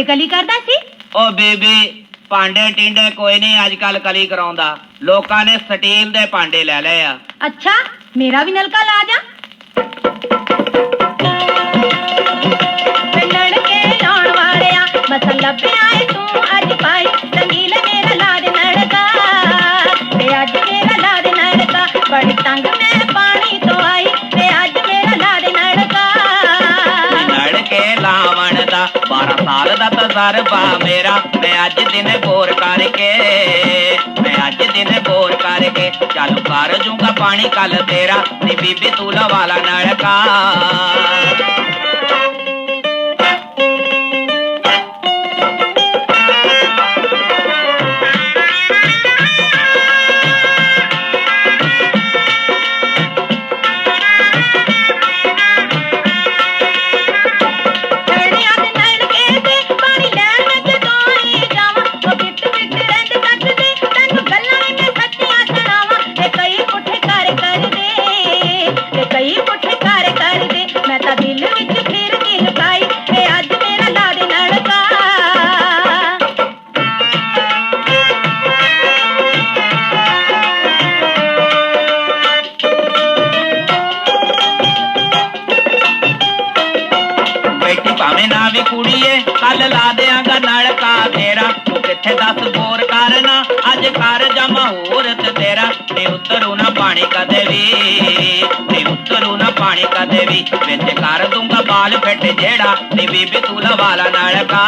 ਭਾਂਡੇ ਕਲੀ ਕਰਦਾ ਸੀ? ਓ ਬੇਬੀ ਭਾਂਡੇ ਟਿੰਡੇ ਕੋਈ ਨਹੀਂ ਅੱਜ ਕੱਲ ਕਲੀ ਕਰਾਉਂਦਾ। ਲੋਕਾਂ ਨੇ ਸਟੀਲ ਦੇ ਭਾਂਡੇ ਲੈ ਲਏ ਆ। ਅੱਛਾ ਮੇਰਾ ਵੀ ਨਲਕਾ ਲਾ ਜਾ। ਪਿੰਡੜ ਕੇ ਲਾਉਣ ਵਾਲਿਆ ਬਸ ਲੱਭਿਆ ਏ ਤੂੰ ਅੱਜ ਪਾਈ ਸਾਲ ਦਾ ਤਜਰਬਾ ਮੇਰਾ। ਮੈਂ ਅੱਜ ਦਿਨ ਬੋਰ ਕਰਕੇ, ਮੈਂ ਅੱਜ ਦਿਨ ਬੋਰ ਕਰਕੇ ਚੱਲ ਕਰ ਜੂੰਗਾ ਪਾਣੀ ਕੱਲ ਤੇਰਾ। ਨੀ ਬੀਬੀ ਤੂੰ ਲਵਾਲਾ ਨੜਕਾ ਭਾਵੇਂ ਨਾ ਵੀ ਕੁੜੀਏ ਕੱਲ ਲਾ ਦੇਾਂਗਾ ਨਲਕਾ ਤੇਰਾ ਤੂੰ ਕਿੱਥੇ ਦੱਸ ਬੋਰ ਕਰਨਾ? ਅੱਜ ਕਰ ਜਮਾ ਹੋਰ ਤੇ ਤੇਰਾ। ਨੀ ਉਤਰੂ ਨਾ ਪਾਣੀ ਕਦੇ ਵੀ, ਨੀ ਉਤਰੂ ਨਾ ਪਾਣੀ ਕਦੇ ਵੀ। ਵਿੱਚ ਕਰ ਦੂੰਗਾ ਬਾਲ ਫਿੱਟ ਜਿਹੜਾ, ਨੀ ਬੀਬੀ ਤੂੰ ਲਵਾਲਾ ਨਲਕਾ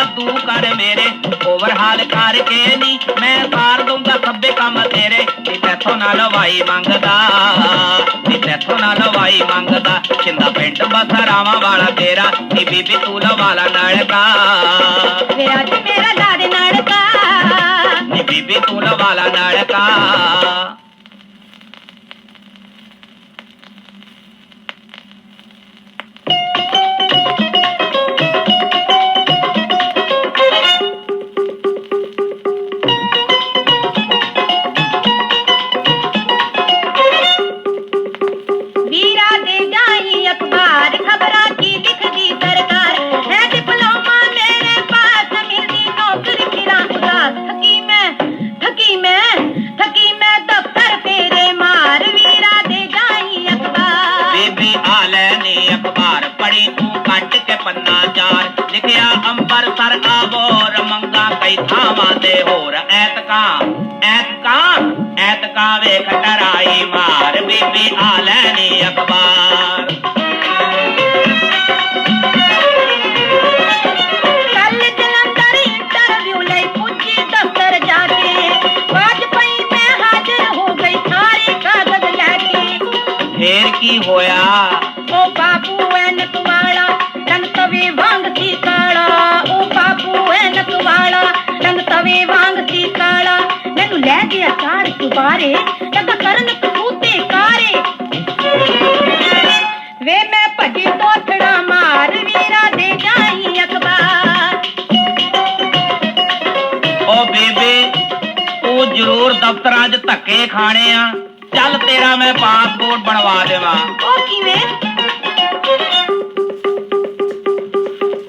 ਵਾਧੂ ਕਰ ਮੇਰੇ ਓਵਰਹਾਲ ਕਰਕੇ ਨੀ ਮੈਂ ਸਾਰ ਦੂੰਗਾ ਸਭੇ ਕੰਮ ਤੇਰੇ। ਨੀ ਤੇਥੋਂ ਨਾ ਲਵਾਈ ਮੰਗਦਾ ਨੀ ਤੇਥੋਂ ਨਾ ਲਵਾਈ ਮੰਗਦਾ ਚਿੰਦਾ ਪਿੰਡ ਬਸਰਾਵਾਂ ਵਾਲਾ ਤੇਰਾ ਨੀ ਬੀਬੀ ਤੂੰ ਲਵਾਲਾ ਨਲਕਾ। ਵੇ ਅੱਜ ਮੇਰਾ ਲਾ ਦੇ ਨੜਕਾ ਨੀ ਬੀਬੀ ਤੂੰ ਲਵਾਲਾ ਨਲਕਾ। ਆ ਲੈ ਨੀ ਅਖਬਾਰ ਪੜੀ ਤੂੰ ਕੱਟ ਕੇ ਪੰਨਾ ਚਾਰ ਲਿਖਿਆ ਅੰਬਰਸਰ ਆਬੋਰ ਮੰਗਾ ਕਈ ਥਾਵਾਂ ਤੇ ਹੋਰ ਐਤਕਾਂ ਐਤਕਾਂ ਐਤਕਾਂ ਵੇਖ ਡਰਾਈ ਮਾਰ ਬੀਬੀ ਆ ਲੈ ਨੀ ਅਖਬਾਰ ਕੀ ਹੋਇਆ ਓ ਬਾਬੂ ਐਨਕ ਵਾਲਾ ਰੰਗ ਤਵੇ ਵਾਂਗ ਸੀ ਕਾਲਾ। ਓ ਬਾਬੂ ਐਨਕ ਵਾਲਾ ਰੰਗ ਤਵੇ ਵਾਂਗ ਸੀ ਕਾਲਾ। ਮੈਨੂੰ ਲੈ ਗਿਆ ਕਾਰ ਗੁਬਾਰੇ ਲੱਗਾ ਕਰਨ ਕਬੂਤੇ ਕਾਰੇ। ਵੇ ਮੈਂ ਭੱਜੀ ਤੋਥੜਾ ਮਾਰ ਵੀਰਾ ਦੇ ਜਾਈ ਅਖਬਾਰ। ਓ ਬੀਬੀ ਤੂੰ ਜ਼ਰੂਰ ਦਫ਼ਤਰਾਂ 'ਚ ਧੱਕੇ ਖਾਣੇ ਆ। ਚੱਲ ਤੇਰਾ ਮੈਂ ਪਾਸਪੋਰਟ ਬਣਵਾ ਦੇਵਾਂ। ਉਹ ਕਿਵੇਂ?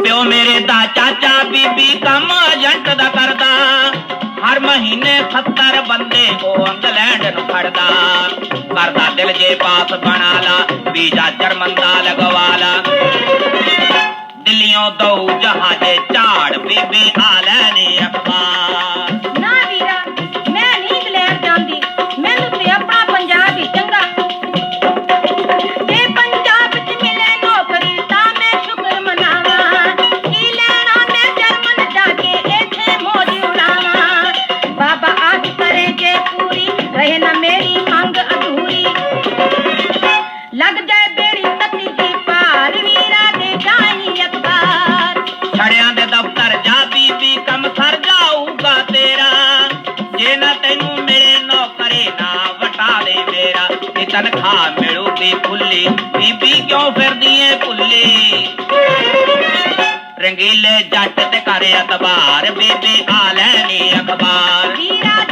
ਪਿਓ ਮੇਰੇ ਦਾ ਚਾਚਾ ਬੀਬੀ ਕੰਮ ਏਜੰਟ ਦਾ ਕਰਦਾ। ਹਰ ਮਹੀਨੇ 70 ਬੰਦੇ ਉਹ ਇੰਗਲੈਂਡ ਨੂੰ ਖੜਦਾ ਕਰਦਾ ਦਿਲ ਜੇ ਪਾਸ ਬਣਾ ਲਾ ਵੀਜ਼ਾ ਜਰਮਨ ਦਾ ਲਗਵਾ ਲਾ। ਦਿੱਲੀੋਂ ਦਊ ਜਹਾਜ਼ੇ ਝਾੜ ਬੀਬੀ ਆ ਲੈਣੀ ਅਖਬਾਰ। ਜਿਹੜੀ ਮੰਗ ਅਧੂਰੀ। ਲੱਗ ਜਾਏ ਬੇੜੀ ਤੱਤੀ ਦੀ ਪਾਰ ਵੀਰਾ ਦੇ ਜਾਈ ਅਖਬਾਰ। ਛੜਿਆਂ ਦੇ ਦਫ਼ਤਰ ਜਾ ਬੀਬੀ ਕੰਮ ਸਰ ਜਾਊਗਾ ਤੇਰਾ। ਜੇ ਨਾ ਤੈਨੂੰ ਮਿਲੇ ਨੌਕਰੇ ਨਾ ਵਟਾ ਦੇ ਮੇਰਾ ਤੇ ਤਨਖਾਹ ਮਿਲੂਗੀ ਖੁੱਲੀ ਬੀਬੀ ਕਿਉਂ ਫਿਰਦੀ ਏ ਭੁੱਲੀ ਰੰਗੀਲੇ ਜੱਟ ਤੇ ਕਰ ਅਤਬਾਰ ਬੇਬੇ ਆ ਲੈਣੀ ਅਖਬਾਰ। ਵੀਰਾ